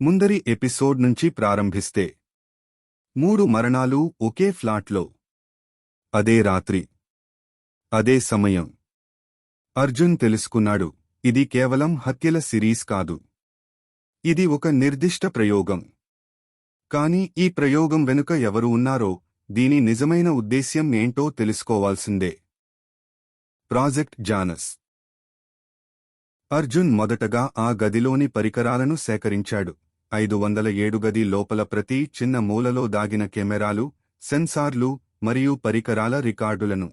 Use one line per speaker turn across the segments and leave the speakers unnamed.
ముందరి ఎపిసోడ్ నుంచి ప్రారంభిస్తే. మూడు మరణాలు ఒకే ఫ్లాట్లో. అదే రాత్రి. అదే సమయం. అర్జున్ తెలుసుకున్నాడు ఇది కేవలం హత్యల సిరీస్ కాదు. ఇది ఒక నిర్దిష్ట ప్రయోగం. కాని ఈ ప్రయోగం వెనుక ఎవరు ఉన్నారో దీని నిజమైన ఉద్దేశ్యం ఏంటో తెలుసుకోవాల్సిందే. ప్రాజెక్ట్ జానస్. అర్జున్ మొదటగా ఆ గదిలోని పరికరాలను సేకరించాడు. ఐదు వందల ఏడు గది లోపల ప్రతి చిన్న మూలలో దాగిన కెమెరాలు సెన్సార్లు మరియు పరికరాల రికార్డులను.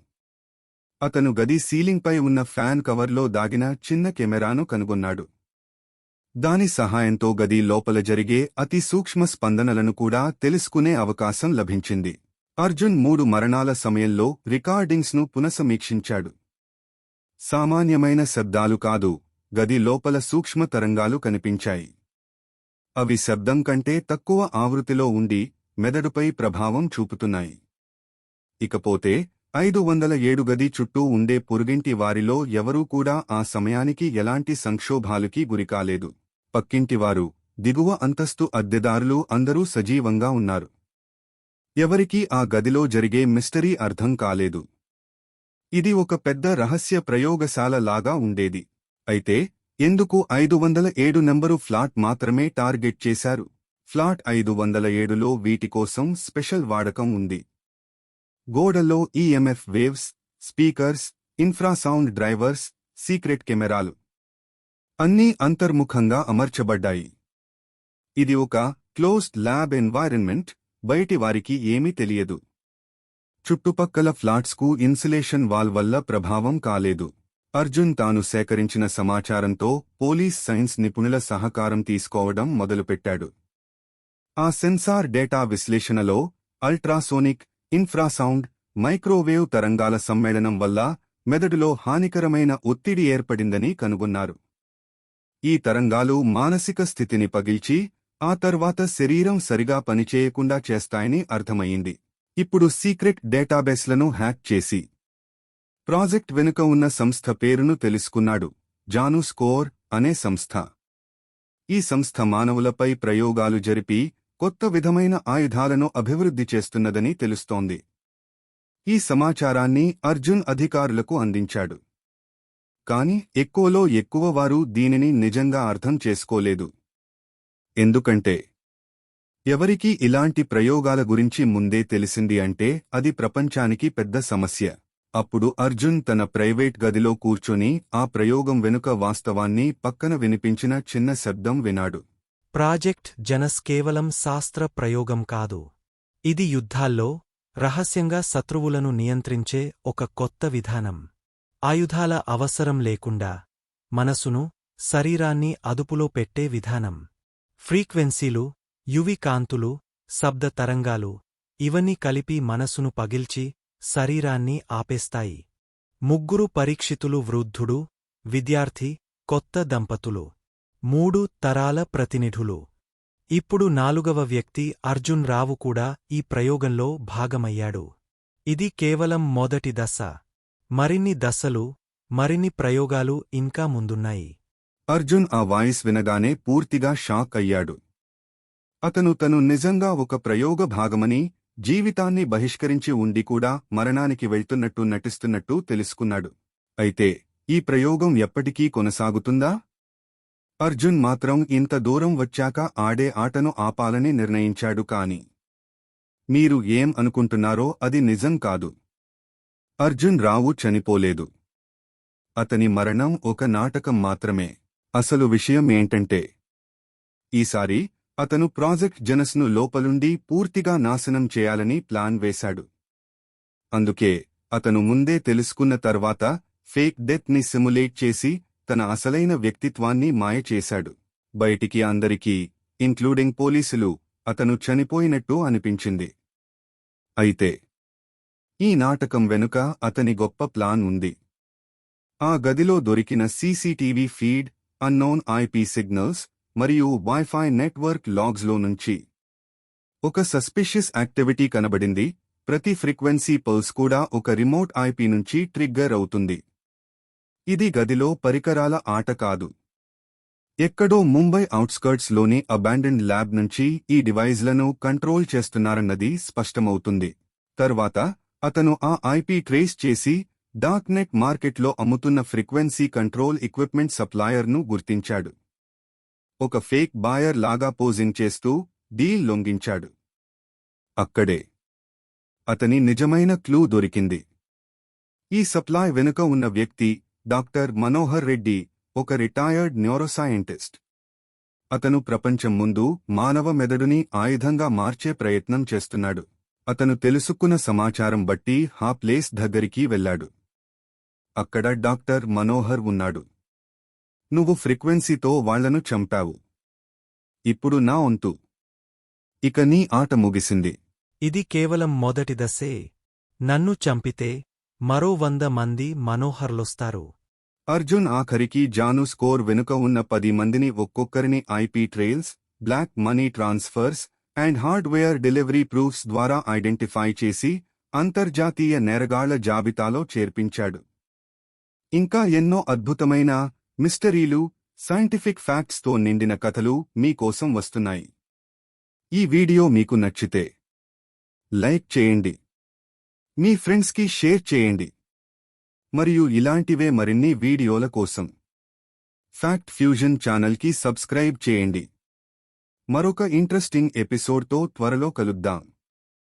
అతను గది సీలింగ్పై ఉన్న ఫ్యాన్ కవర్లో దాగిన చిన్న కెమెరాను కనుగొన్నాడు. దాని సహాయంతో గది లోపల జరిగే అతి సూక్ష్మ స్పందనలను కూడా తెలుసుకునే అవకాశం లభించింది. అర్జున్ మూడు మరణాల సమయంలో రికార్డింగ్స్ను పునఃసమీక్షించాడు. సామాన్యమైన శబ్దాలు కాదు గది లోపల సూక్ష్మ తరంగాలు కనిపించాయి. అవి శబ్దం కంటే తక్కువ ఆవృతిలో ఉండి మెదడుపై ప్రభావం చూపుతున్నాయి. ఇకపోతే ఐదు వందల ఏడు గది చుట్టూ ఉండే పొరుగింటి వారిలో ఎవరూ కూడా ఆ సమయానికి ఎలాంటి సంక్షోభాలకి గురికాలేదు. పక్కింటివారు దిగువ అంతస్తు అద్దెదారులు అందరూ సజీవంగా ఉన్నారు. ఎవరికీ ఆ గదిలో జరిగే మిస్టరీ అర్థం కాలేదు. ఇది ఒక పెద్ద రహస్య ప్రయోగశాల లాగా ఉండేది. అయితే ఎందుకు ఐదు వందల ఏడు నంబరు ఫ్లాట్ మాత్రమే టార్గెట్ చేశారు? ఫ్లాట్ ఐదు వందల ఏడులో వీటి కోసం స్పెషల్ వాడకం ఉంది. గోడల్లో EMF waves speakers infrasound drivers secret కెమెరాలు అన్నీ అంతర్ముఖంగా అమర్చబడ్డాయి. ఇది ఒక క్లోజ్డ్ ల్యాబ్ ఎన్వైరన్మెంట్ బయటి వారికి ఏమీ తెలియదు. చుట్టుపక్కల ఫ్లాట్స్కు ఇన్సులేషన్ వాల్ వల్ల ప్రభావం కాలేదు. అర్జున్ తాను సేకరించిన సమాచారంతో పోలీస్ సైన్స్ నిపుణుల సహకారం తీసుకోవడం మొదలుపెట్టాడు. ఆ సెన్సార్ డేటా విశ్లేషణలో అల్ట్రాసోనిక్ ఇన్ఫ్రాసౌండ్ మైక్రోవేవ్ తరంగాల సమ్మేళనం వల్ల మెదడులో హానికరమైన ఒత్తిడి ఏర్పడిందని కనుగొన్నారు. ఈ తరంగాలు మానసిక స్థితిని పగిల్చి ఆ తర్వాత శరీరం సరిగా పనిచేయకుండా చేస్తాయని అర్థమయ్యింది. ఇప్పుడు సీక్రెట్ డేటాబేస్లను హ్యాక్ చేసి ప్రాజెక్ట్ వెనుక ఉన్న సంస్థ పేరును తెలుసుకున్నాడు. జాను స్కోర్ అనే సంస్థ. ఈ సంస్థ మానవులపై ప్రయోగాలు జరిపి కొత్త విధమైన ఆయుధాలను అభివృద్ధి చేస్తున్నదని తెలుస్తోంది. ఈ సమాచారాన్ని అర్జున్ అధికారులకు అందించాడు. కాని ఎక్కువలో ఎక్కువ వారు దీనిని నిజంగా అర్థం చేసుకోలేదు. ఎందుకంటే ఎవరికీ ఇలాంటి ప్రయోగాల గురించి ముందే తెలిసింది అంటే అది ప్రపంచానికి పెద్ద సమస్య. అప్పుడు అర్జున్ తన ప్రైవేట్ గదిలో కూర్చొని ఆ ప్రయోగం వెనుక వాస్తవాన్ని పక్కన వినిపించిన చిన్న శబ్దం వినాడు.
ప్రాజెక్ట్ జనస్ కేవలం శాస్త్ర ప్రయోగం కాదు. ఇది యుద్ధాల్లో రహస్యంగా శత్రువులను నియంత్రించే ఒక కొత్త విధానం. ఆయుధాల అవసరం లేకుండా మనసును శరీరాన్ని అదుపులో పెట్టే విధానం. ఫ్రీక్వెన్సీలు యువి కాంతులు శబ్ద తరంగాలు ఇవన్నీ కలిపి మనసును పగిల్చి శరీరాన్ని ఆపేస్తాయి. ముగ్గురు పరీక్షితులు వృద్ధుడు విద్యార్థి కొత్త దంపతులు. మూడు తరాల ప్రతినిధులు. ఇప్పుడు నాలుగవ వ్యక్తి అర్జున్ రావు కూడా ఈ ప్రయోగంలో భాగమయ్యాడు. ఇది కేవలం మొదటి దశ. మరిన్ని దశలు మరిన్ని ప్రయోగాలు ఇంకా ముందున్నాయి.
అర్జున్ ఆ వాయిస్ వినగానే పూర్తిగా షాక్ అయ్యాడు. అతను తను నిజంగా ఒక ప్రయోగ భాగమని జీవితాన్ని బహిష్కరించి ఉండి కూడా మరణానికి వెళ్తున్నట్టు నటిస్తున్నట్టు తెలుసుకున్నాడు. అయితే ఈ ప్రయోగం ఎప్పటికీ కొనసాగుతుందా? అర్జున్ మాత్రం ఇంత దూరం వచ్చాక ఆడే ఆటను ఆపాలని నిర్ణయించాడు కాని మీరు ఏం అనుకుంటున్నారో అది నిజం కాదు. అర్జున్ రావు చనిపోలేదు. అతని మరణం ఒక నాటకం మాత్రమే. అసలు విషయం ఏంటంటే ఈసారి అతను ప్రాజెక్ట్ జనస్ను లోపలుండి పూర్తిగా నాశనం చేయాలని ప్లాన్ వేశాడు. అందుకే అతను ముందే తెలుసుకున్న తర్వాత ఫేక్ డెత్ని సిములేట్ చేసి తన అసలైన వ్యక్తిత్వాన్ని మాయ చేశాడు. బయటికి అందరికీ ఇంక్లూడింగ్ పోలీసులు అతను చనిపోయినట్టు అనిపించింది. అయితే ఈ నాటకం వెనుక అతని గొప్ప ప్లాన్ ఉంది. ఆ గదిలో దొరికిన CCTV feed unknown IP signals మరియు వైఫై నెట్వర్క్ లాగ్స్లో నుంచి. ఒక సస్పిషియస్ యాక్టివిటీ కనబడింది. ప్రతి ఫ్రీక్వెన్సీ పల్స్ కూడా ఒక రిమోట్ ఐపీ నుంచి ట్రిగ్గర్ అవుతుంది. ఇది గదిలో పరికరాల ఆట కాదు. ఎక్కడో ముంబై అవుట్స్కర్ట్స్లోని అబాండెండ్ ల్యాబ్ నుంచి ఈ డివైజ్లను కంట్రోల్ చేస్తున్నారన్నది స్పష్టమవుతుంది. తర్వాత అతను ఆ ఐపీ ట్రేస్ చేసి డార్క్ నెట్ మార్కెట్లో అమ్ముతున్న ఫ్రీక్వెన్సీ కంట్రోల్ ఎక్విప్మెంట్ సప్లయర్ను గుర్తించాడు. ఒక ఫేక్ బాయర్ లాగా పోజింగ్ చేస్తూ డీల్ లొంగించాడు. అక్కడే అతని నిజమైన క్లూ దొరికింది. ఈ సప్లై వెనుక ఉన్న వ్యక్తి డాక్టర్ మనోహర్ రెడ్డి ఒక రిటైర్డ్ న్యూరోసైంటిస్ట్. అతను ప్రపంచం ముందు మానవ మెదడుని ఆయుధంగా మార్చే ప్రయత్నం చేస్తున్నాడు. అతను తెలుసుకున్న సమాచారం బట్టి ఆ ప్లేస్ దగ్గరికి వెళ్ళాడు. అక్కడ డాక్టర్ మనోహర్ ఉన్నాడు. నువ్వు ఫ్రీక్వెన్సీతో వాళ్ళను చంపావు. ఇప్పుడు నా వంతు. ఇక నీ ఆట ముగిసింది.
ఇది కేవలం మొదటి దశే. నన్ను చంపితే మరో వంద మంది మనోహర్లొస్తారు.
అర్జున్ ఆఖరికి జాను స్కోర్ వెనుక ఉన్న పది మందిని ఒక్కొక్కరిని IP trails black money transfers and hardware delivery proofs ద్వారా ఐడెంటిఫై చేసి అంతర్జాతీయ నేరగాళ్ళ జాబితాలో చేర్పించాడు. ఇంకా ఎన్నో అద్భుతమైన మిస్టరీలు సైంటిఫిక్ ఫ్యాక్ట్స్తో నిండిన కథలు మీకోసం వస్తున్నాయి. ఈ వీడియో మీకు నచ్చితే లైక్ చేయండి. మీ ఫ్రెండ్స్కి షేర్ చేయండి. మరియు ఇలాంటివే మరిన్ని వీడియోల కోసం ఫ్యాక్ట్ ఫ్యూజన్ ఛానల్కి సబ్స్క్రైబ్ చేయండి. మరొక ఇంట్రెస్టింగ్ ఎపిసోడ్తో త్వరలో కలుద్దాం.